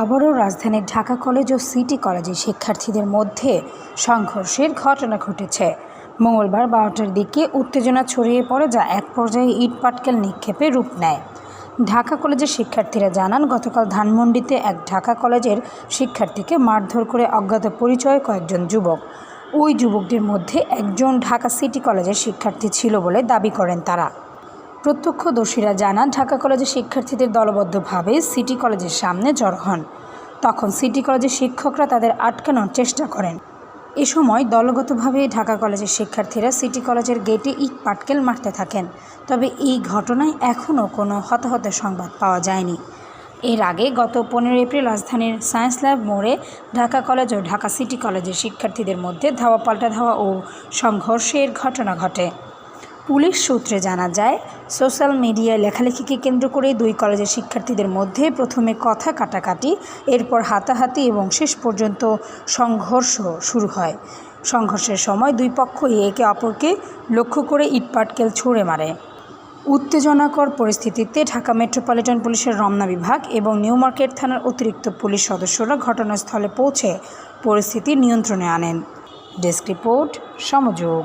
আবারও রাজধানীর ঢাকা কলেজ ও সিটি কলেজের শিক্ষার্থীদের মধ্যে সংঘর্ষের ঘটনা ঘটেছে। মঙ্গলবার বারোটার দিকে উত্তেজনা ছড়িয়ে পড়ে যা এক পর্যায়ে ইট পাটকেল নিক্ষেপে রূপ নেয়। ঢাকা কলেজের শিক্ষার্থীরা জানান, গতকাল ধানমন্ডিতে এক ঢাকা কলেজের শিক্ষার্থীকে মারধর করে অজ্ঞাত পরিচয় কয়েকজন যুবক। ওই যুবকদের মধ্যে একজন ঢাকা সিটি কলেজের শিক্ষার্থী ছিল বলে দাবি করেন তারা। প্রত্যক্ষদর্শীরা জানান, ঢাকা কলেজের শিক্ষার্থীদের দলবদ্ধভাবে সিটি কলেজের সামনে জড়ো হন। তখন সিটি কলেজের শিক্ষকরা তাদের আটকানোর চেষ্টা করেন। এ সময় দলগতভাবে ঢাকা কলেজের শিক্ষার্থীরা সিটি কলেজের গেটে ইট পাটকেল মারতে থাকেন। তবে এই ঘটনায় এখনও কোনো হতাহতের সংবাদ পাওয়া যায়নি। এর আগে গত পনেরো এপ্রিল রাজধানীর সায়েন্স ল্যাব মোড়ে ঢাকা কলেজ ও ঢাকা সিটি কলেজের শিক্ষার্থীদের মধ্যে ধাওয়া পাল্টা ধাওয়া ও সংঘর্ষের ঘটনা ঘটে। পুলিশ সূত্রে জানা যায়, সোশ্যাল মিডিয়ায় লেখালেখিকে কেন্দ্র করে দুই কলেজের শিক্ষার্থীদের মধ্যে প্রথমে কথা কাটাকাটি, এরপর হাতাহাতি এবং শেষ পর্যন্ত সংঘর্ষ শুরু হয়। সংঘর্ষের সময় দুই পক্ষই একে অপরকে লক্ষ্য করে ইটপাটকেল ছুঁড়ে মারে। উত্তেজনাকর পরিস্থিতিতে ঢাকা মেট্রোপলিটন পুলিশের রমনা বিভাগ এবং নিউ মার্কেট থানার অতিরিক্ত পুলিশ সদস্যরা ঘটনাস্থলে পৌঁছে পরিস্থিতি নিয়ন্ত্রণে আনেন। Desk report সমযোগ।